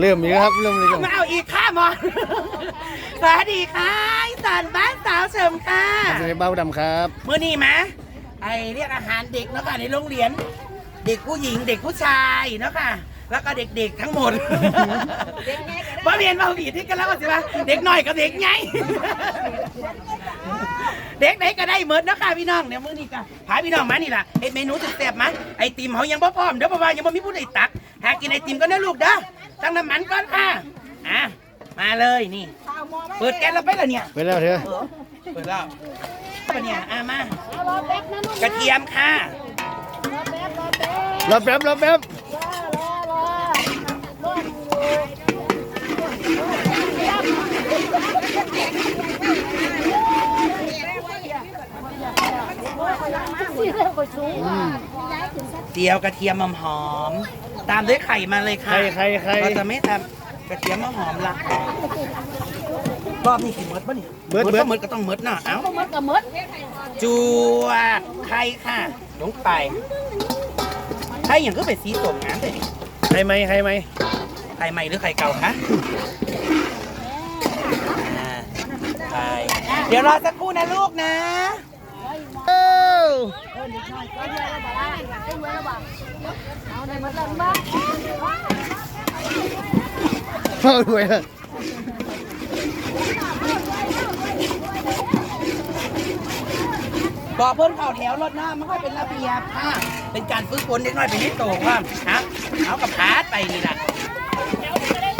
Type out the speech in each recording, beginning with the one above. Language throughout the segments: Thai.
เริ่มอีกแล้วครับ เริ่มเลยครับมาเอาอีกค่ะหมอนสวัสดีค่ะอีสานบ้านสาวเฉิมค่ะสวัสดีเบ้าดำครับ มื่อนี้มะไอเรียกอาหารเด็กเนาะค่ะในโรงเรียน เด็กผู้หญิงเด็กผู้ชายเนาะค่ะแล้วก็เด็กๆทั้งหมดบ่เรียนบ่ผิดที่กันแล้วก็สิว่าเด็กน้อยกับเด็กใหญ่เด็กไหนก็ได้เมิดเนาะค่ะพี่น้องเนี่ยมื้อนี้ก็พาพี่น้องมานี่ล่ะเฮ็ดเมนูแซ่บๆมาไอติมเขายังบ่พร้อมเดี๋ยวเพราะว่ายังบ่มีผู้ใดตัก หากินไอติมก็นะลูกเด้อตั้งน้ำมันก่อนค่ะอะมาเลยนี่ เปิดแก๊สแล้วไปละเนี่ยไปแล้วเถอะเปิดแล้วปะเนี่ยอะมากระเทียมค่ะรอแป๊บรอแป๊บเจียวกระเทียมหอมๆ ตามด้วยไข่มาเลยใคค่ะรใครใครเราจะไม่ทำกระเทียมหอมๆละรอบนี้กี่เมิดปะเนี่ยเบิด ก็เบิดเมิดก็ต้องเมิดเนาะเอ้ามดกับมดจวดไข่ค่ะลงไปไข่อย่างก็เป็นสีส้มงามเลยนี่ใครไหมใครไหมไข่ใหม่หรือไข่เก่าคะอ่าไข่เดี๋ยวรอสักครู่นะลูกนะ เอ้า เอาในมาตันบ้าเข้ารวยแล้วบอก เพื่อนเข่าแถวรถหน้ามันก็เป็นระเบียบค่ะเป็นการฝึกฝนเด็กน้อยเป็นนิดโตว่าฮะเอากับพาร์ทไปนี่แหละ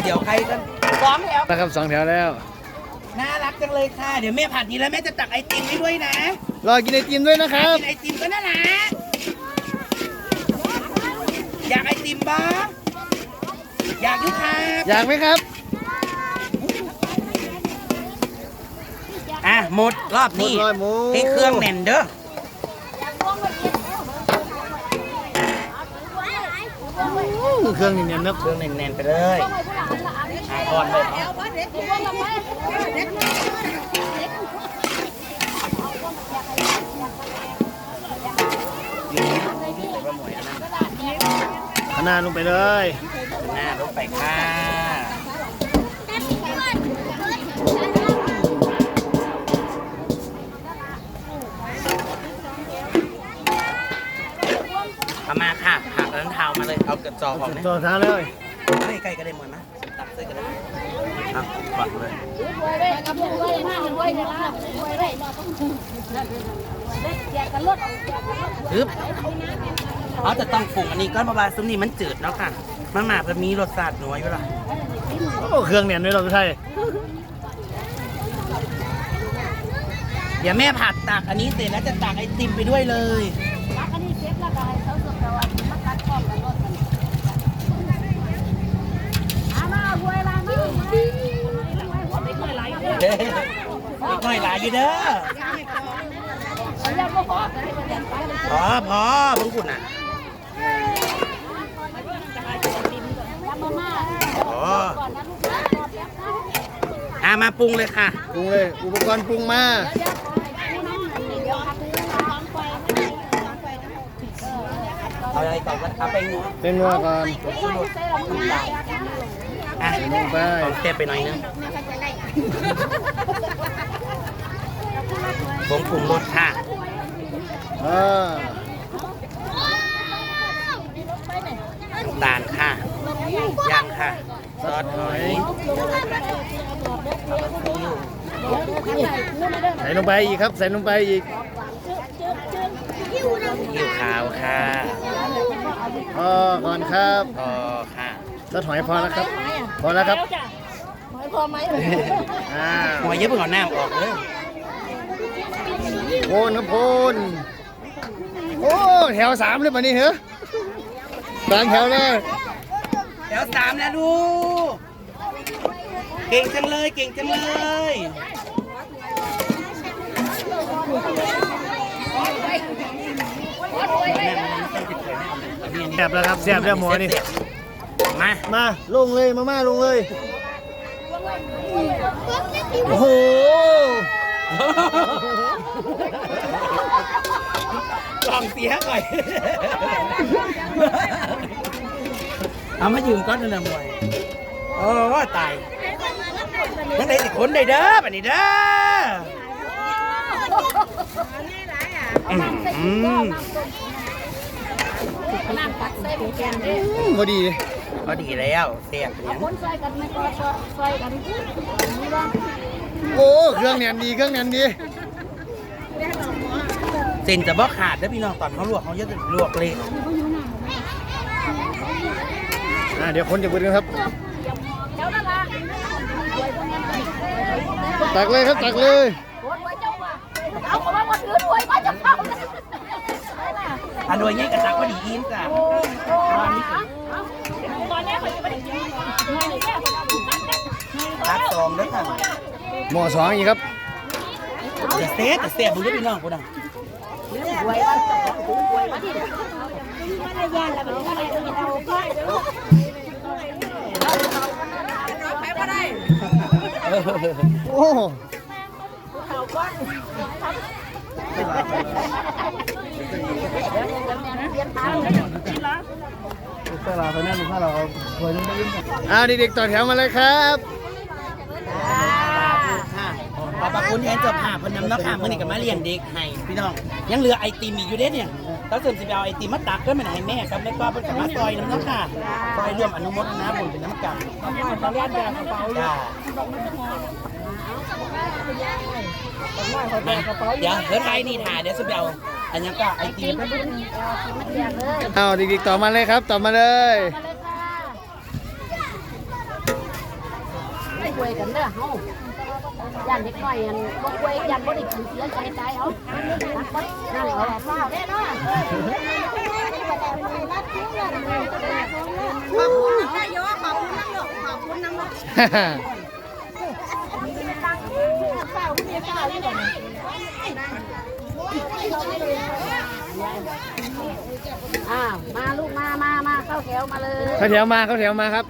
เดี๋ยวใครกันพร้อมแล้วนะครับสองแถวแล้ว น่ารักจังเลยค่ะ เดี๋ยวแม่ผัดนี้แล้วแม่จะตักไอติมให้ด้วยนะ รอกินไอติมด้วยนะครับ กินไอติมก็น่ารัก อยากไอติมบ้างอยากอยุค่ะอยากไหมครับ อะหมดรอบนี้หมดเลยหมดให้เครื่องแน่นเด้อเครื่องเนียนๆนะเครื่องแน่นๆไปเลย อะก่อนเลยเนาะ ขนาดลงไปเลยหน้าลงไปค่ะเอามาค่ะหักแล้วเท้ามาเลย เอากระจอกออกนะต่อทางเลยใกล้ๆก็ได้หมดนะตักใส่ก็ได้ครับก่อนเลยกับรวยมากรวยเลยล่ะรวยเลยแจกกันรถปึ๊บ เขาจะต้องปรุงอันนี้ก้อนบาๆซุ้มนี่มันจืดเนาะค่ะมันหมาจะมีรสชาติน้อยอยู่ล่ะโอ้เครื่องเนียนด้วยเราใช่เดี๋ยวแม่ผัดตักอันนี้เสร็จแล้วจะตักไอติมไปด้วยเลยรักอันนี้เซ็ตละกันเขาสุดแต่ว่ามากัดข้อกันรถกันอามาเอารวยละมาไม่ค่อยไหลเด็กน้อยหลายอยู่เด้อเอาแล้วก็พอพอพอเพิ่งคุณอะ ทำ มาม่าพอก่อนนะลูกนะรอแป๊บนะอะมาปรุงเลยค่ะ ปรุงเลยอุปกรณ์ปรุงมาเดี๋ยวเดี๋ยวพักนึงท้องไฟเอาอะไรก่อนก็เอาไปงัวเป็นนัวก่อนอะลงไปเอาเทไปหน่อยนึงผมปรุงรสค่ะอ่า ตาลค่ะ ย่างค่ะซอสหอยใส่ลงไปอีกครับ ใส่ลงไปอีกยิ้วขาวค่ะพอก่อนครับพอค่ะซอสหอยพอแล้วครับ พอแล้วครับพอไหมอ่าหัวเยอะเพิ่งเอาน้ำออกเลยโคนครับโคนโอ้แถวสามเลยป่ะนี่เหรอสามแถวเลย เดี๋ยวสามแล้วดูกเก่งจังเลยเก่งจังเลยแซ่บแล้วครับแซ่บแล้วหมอนี่มามาลงเลยมาม่าลงเลย โอ้โหลองเสียก่อน เอามายืมก้อนนั่นนะมวยอ้ตายยังไงสิคนได้เด้อบัดนี้เด้ออืมอืมน้ำตักใส่เป็นแกงอืมพอดีพอดีแล้วเสียบเลี้ยงคนใส่กันไม่ก็ใส่กันนี่ว่าโอ้เครื่องแน่นดีเครื่องแน่นดีเส้นจะบ่ขาดเด้อพี่น้องตอนเขาลวกเขาจะลวกเละ อ่าเดี๋ยวคนจะเบิดกันครับเจ้านั่นล่ะรวยพวกนั้นตักเลยครับตักเลยรวยเจ้าว่าเอาของมาถือรวยมาจะเข้าเลยอันโดยง่ายกระตักพอดีอิ่มจ้ะตอนนี้เขาจะไม่ได้กินเงินแค่ตักซองเด้อค่ะหม้อสองอีกครับจะเสียจะเสียบบุญเด้อพี่น้องกูดังรวยมาจะรวยมาที่นี่มันอะไรยานแล้วมันอะไรต้องเอา ค่อยเด้อโอ้เอาก้อนเรียนทางเลยอ่าเด็กๆต่อแถวมาเลยครับขอบพระคุณแทนเจ้าภาพเพนนำเนาะค่ะเมื่อนี้ก็มาเลี้ยงเด็กให้พี่น้อง ยังเหลือไอติมอีกอยู่เด้เนี่ย เราเสริมสิไปเอาไอติมมาตักก็ไม่ได้ให้แม่กับแม่ก็เป็นกับมาซอยน้ำเนาะค่ะซอยร่วมอนุโมทนาบุญเป็นน้ำกันเขาเรียนแบบกระเป๋าจ้ามาเดี๋ยวเดี๋ยวไทยนี่ถ่ายเดี๋ยวสิไปเอาอันนี้ก็ไอติมมันเรียนเลยเอาเด็กๆต่อมาเลยครับต่อมาเลยไม่คุยกันเด้อเฮา ย่านเด็กน้อยอันบ่คุยย่านบ่ได้กินเสียใจตายเอาตักบ่นั่นเอาฟ้าเด้เนาะขอบคุณนายกขอบคุณน้ำหลกขอบคุณน้ำมันเปล่าเปล่าที่ไหนอ่ามาลูกมามามาเข้าแถวมาเลยเข้าแถวมาเข้าแถวมาครับ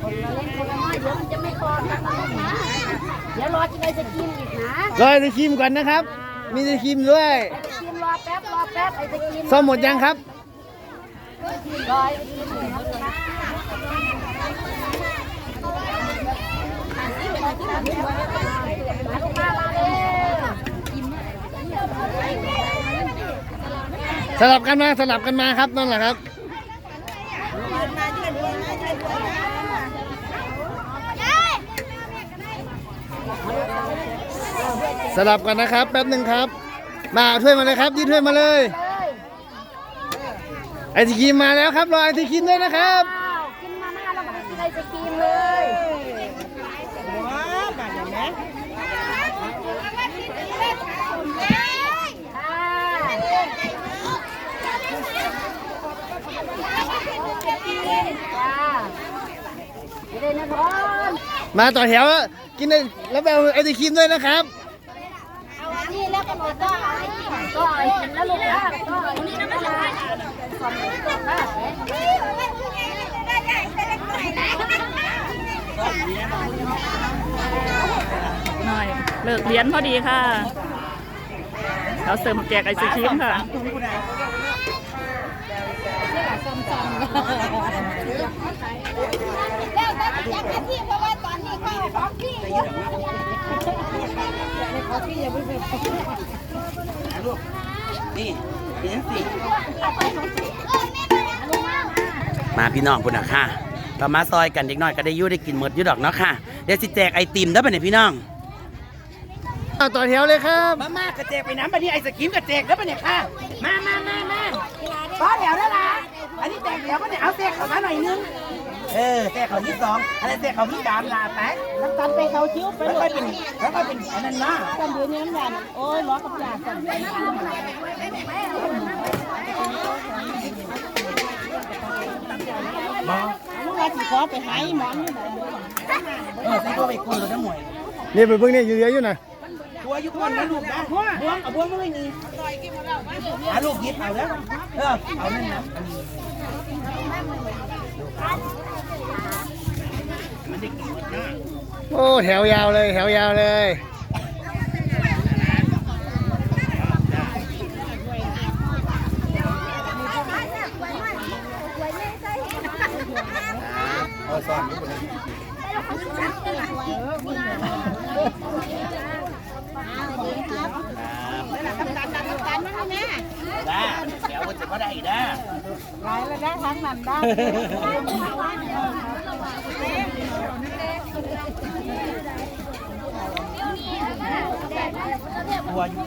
คนละเล็กคนละน้อยเดี๋ยวมันจะไม่พอนะนะ เดี๋ยวรอจะได้จะกินอีกนะรอไอศครีมก่อนนะครับ มีไอศครีมด้วยไอศกินรอแป๊บรอแป๊บไอศกินซ่อมหมดยังครับรอไอศกินมาลูกมามาเลยสลับกันมาสลับกันมาครับนั่นแหละครับ สลับกันนะครับแป๊บหนึ่งครับ มาเอาถ้วยมาเลยครับยืดถ้วยมาเลยไอศครีมมาแล้วครับรอไอศครีมด้วยนะครับว้าวกินมาม่าแล้วมันกินไอศกินเลยว้าวแบบนี้จ้าไม่ได้นะพรมาต่อแถวกินได้แล้วไปเอาไอศครีมด้วยนะครับ เอาอันนี้แล้ว ก็ก็ไอติมก็ไอติมแล้วลูกนะก็อันนี้นะไม่ใช่สองตัวนะหน่อยเลิกเรียนพอดีค่ะเราเสริมแจกไอศครีมค่ะแล้วแต่อยากที่เพราะว่าตอนนี้เขาของที่อยู่นี่เลี้ยงสิมาพี่น้องพุ่นนะค่ะเรามาซอยกันเด็กน้อยก็ได้อยุ่ได้กินหมดอยุ่ดอกเนาะค่ะเดี๋ยวสิแจกไอติมได้ป่ะเนี่ยพี่น้องเอาต่อแถวเลยครับมามากระแจกไปน้ำไปนี่ไอศครีมกระแจกได้ป่ะเนี่ยค่ะมามามามาต่อแถวแล้วล่ะอันนี้แจกเดี๋ยวป่ะเนี่ยเอาแจกเขามาหน่อยนึง เออแจกเขาที่สองอันนี้นแจกเขาที่สามลาแป๊กน้ำตาลไปเขาคิ้วไปแล้วค่อยเป็นแล้วค่อยเป็นอันนั้นนะกันดูนี่น้ำยาโอ้ยล้อกับยากันลูกเราสิขอไปหายหมอนนี่ไหนเออใส่ตัวไปกวนตัวทั้งหมดนี่ไปเพิ่งนี่อยู่เยอะอยู่นะตัวยุคนนะลูกนะบวงเอาบวงมาไม่มีหาลูกยิบเอาแล้วเออเอานั่นนะมันได้กินหมดนะ โอ้แถวยาวเลย แถวยาวเลยเอาซ่อนอยู่คนนี้ได้เดี๋ยวมันจะก็ได้ได้หลายแล้วได้ทั้งนั้นได้ หัวอยู่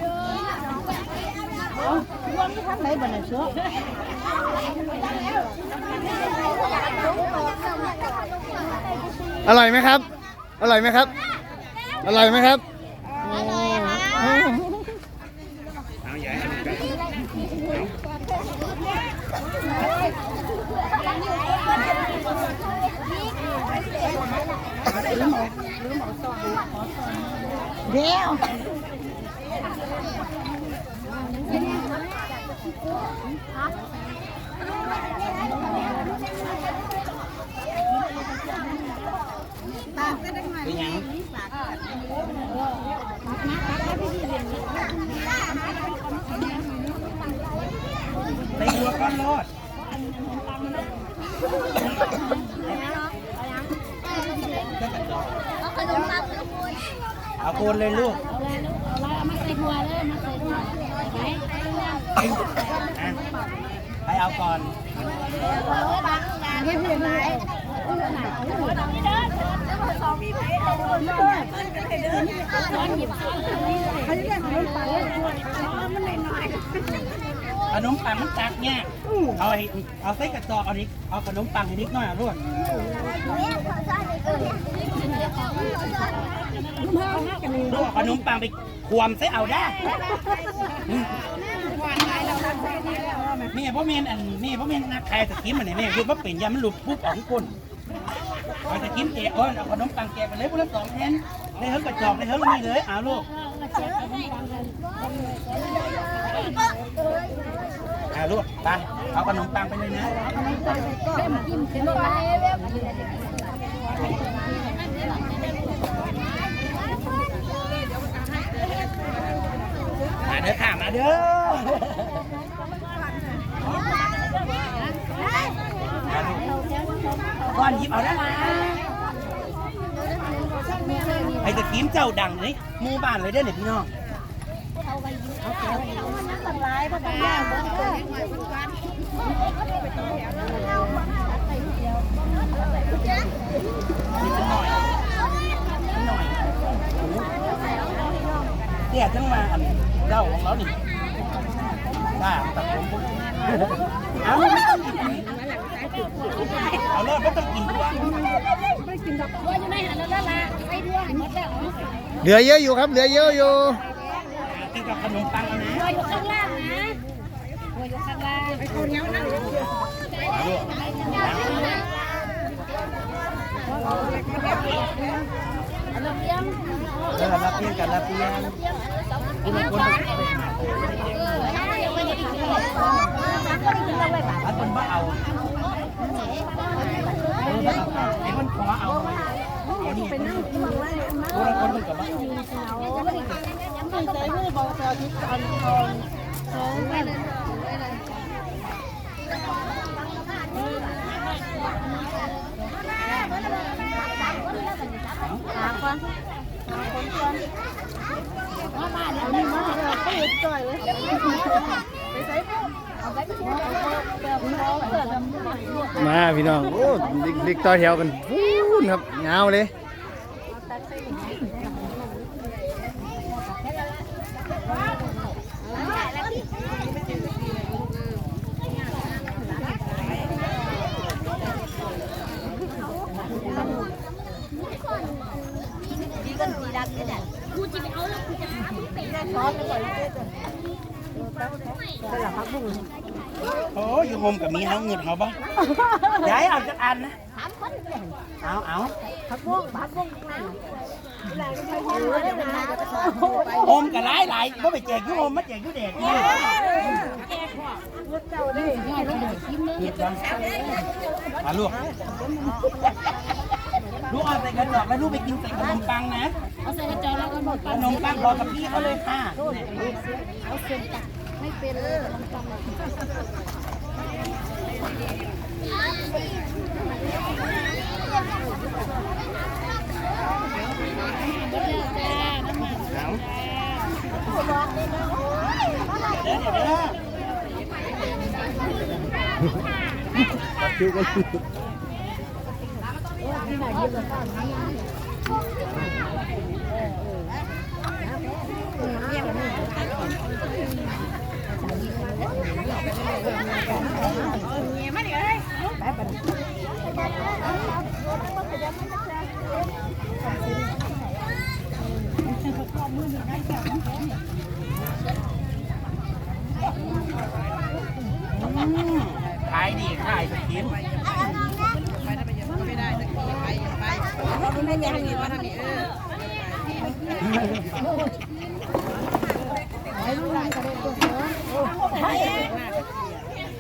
รวมที่ทั้งไหนบ่น่ะเชื่ออร่อยไหมครับ อร่อยไหมครับ อร่อยไหมครับเอาใหญ่ให้มันกันเดี๋ยว เป็นหยังไปหัวก้อนรอดเอาโคนเลยลูก มาใส่หัวเลยมาใส่หัวไปอะไปเอาก่อนเฮ็ดเรื่องไรเขาจะเรียกขนมปังเลยมันหน่อยขนมปังมันจักเนี่ย เอาไอ้เอาใส่กระจอกเอาดิเอาขนมปังนิดหน่อยอะลูกลูกเอาขนมปังไปควมใส่เอาได้นี่พราะเมนอันนี่พราะเมนนักใครตะกินมันเนี่ยแม่คือว่าเป็นยามันหลุดปุ๊บออกทุกคนเอาตะกินแกะอ้อนเอาขนมปังแกะไปเลยพวกละสองแผ่นได้เฮิร์กกระจอกได้เฮิร์กนี่เลยเอาลูก อาลูกไปเอาขนมปังไปเลยนะกินไปเว็บมาเด้อค่ะมาเด้อก้อนหยิบเอาได้ไอ้ตะกี้เจ้าดังเลยมู่บ้านเลยเด้อเนี่ยพี่น้อง หลายบ่ต้องย่างบ่เด้อนิดหน่อยนิดหน่อยเนี่ยจังมาอันเจ้าของเรานี่ได้ตัดผมปุ๊บเอาไม่ต้องกินเอาเลยไม่ต้องกินตัวว่าอยู่ในหันแล้วล่ะไปด้วยหมดแล้วเหลือเยอะอยู่ครับ เหลือเยอะอยู่กินกับ ขนมปังเอานะตัวอยู่ข้างล่างนะตัวอยู่ข้างล่างไปคนเดียวนั่งเอาลูกเราเลี้ยงเออรับเพียงกันรับเพียงกินคนเออถ้ายังไม่ได้กินเลยก็กินเราไปบ่าอันคนบ้าเอาเออบ้าเอาไอ้คนขอเอาเอานี่เป็นคนคนเป็นกับบ้า ใจมือบอกจ้าที่ตอนทองทองแม่หาคนหาคนก่อนมาบ้านนี่มาเลยเขาหยุดจ่อยเลยไปใส่เอาไปเชื่อเติมเขาเติมมาพี่น้อง โอ้ดิดิกต่อแถวกันฟูนครับเงาเลย โอ้ยอยู่โฮ มกับมีเฮาเงินเขาบ้างย้ายเอาจากอันนะเอาเอาผักบุ้งผักบุ้งเออเดี๋ยวนะโฮมกับหลายหลายบ่ไปแจกอยูโฮมมาแจกอยู่แดดนี่เจ้าได้ง่ายเลยกินเลยหยิบก่อนมาลูกลูกเอาใส่กระจอกแล้วลูกไปกินใส่ขนมปังนะเอาใส่กระจกแล้วก็หมดขนมปังบอกกับพี่เขาเลยค่ะ เอาเส้นตักไม่เป็นเลย chưa có gì Thank you. ขนมปังคิวกันขายดีขายสกิน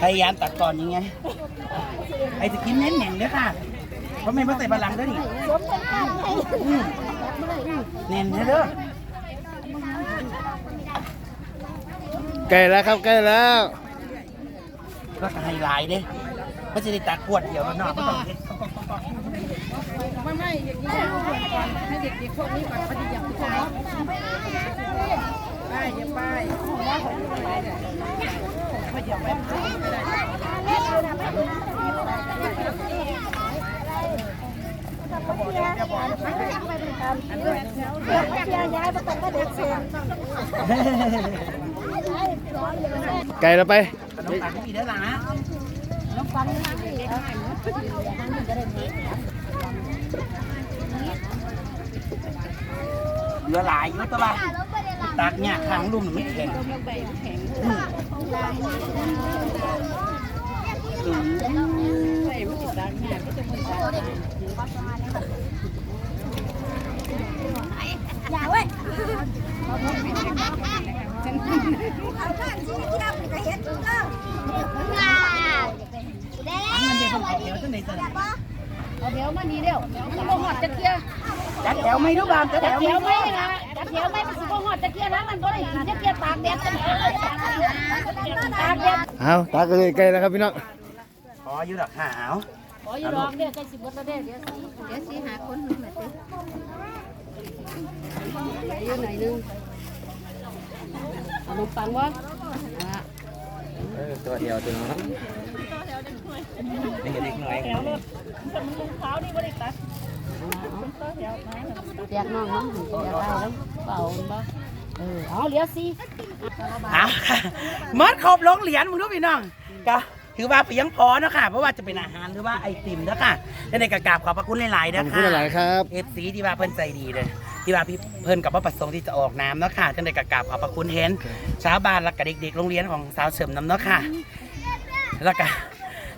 พยายามตัดก่อนยังไงไอ้สกินเน้นแหน่งเด้อค่ะเพราะไม่มาใส่บาลังก์เด้อนี่อืมเน้นเด้อใกล้แล้วครับใกล้แล้วแล้วก็ไฮไลท์เด้ไม่ใช่ได้ตัดขวดเดียวแล้วเนาะไม่ต้องเฮ็ดไม่ไม่อย่างนี้ให้ลูกก่อนให้เด็กๆพวกนี้ก่อนเขาจะอยากไปไปอย่าไปไกลแล้ว ไป ขนมปังก็มีเด้อล่ะเหลือหลายอยู่ตัวละ ตักเนี่ยข้างลุ่มหนึ่งไม่แข็งอืมอย่าเว้ยเอาข้างที่ที่เราไปเห็นก็ว้าเด้อันนั้นเด็กคนออกแถวจังไหนจ้ะเอาแถวมานี่เร็วมันบ่หอดจะเที่ยจัดแถวไม่รู้บ้างจัดแถจะวแถไม่วไม่นะ จะแถวไม่มันสิบ่หอดจะเที่ยนะมันบ่ได้กินจะเที่ยตากแดดกันตากแดดเอาตาก็เลยใกล้แล้วครับพี่น้องขออยู่ดอกขาวขออยู่ดอกเด้อใกล้สิบหมดแล้วเด้อเดี๋ยวสิเดี๋ยวสิหาคนหนึ่งมาสิอยู่ไหนนึงขนมปังวะตัวเดียวตัวน้องเด็กๆหน่อยแจกน้องน้องอยากได้แล้วเปล่าบ่เออเอาเหลือสิเอาค่ะเมื่อครบลงเหรียญมึงรู้พี่น้องก็ถือว่าเพียงพอเนาะค่ะเพราะว่าจะเป็นอาหารหรือว่าไอติมเนาะค่ะและในกระกราบขอบพระคุณหลายขๆอบนะคุณคะหลายๆครับ เอฟซีที่ว่าเพิ่นใจดีเลยที่ว่าพี่เพิ่นกับว่าประสงค์ที่จะออกน้ำเนาะค่ะท่านในกระกราบขอบพระคุณเห็นชาวบ้านและกับเด็กๆโรงเรียนของสาวเสริมน้ำเนาะค่ะ แล้วก็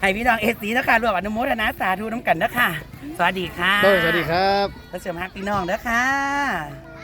ให้พี่น้องเอฟซีเนาะค่ะร่วมอนุโมทนาสาธุน้ำกันเนาะค่ะ สวัสดีค่ะโต้ยสวัสดีครับแล้วเสริมฮักพี่น้องเนาะค่ะ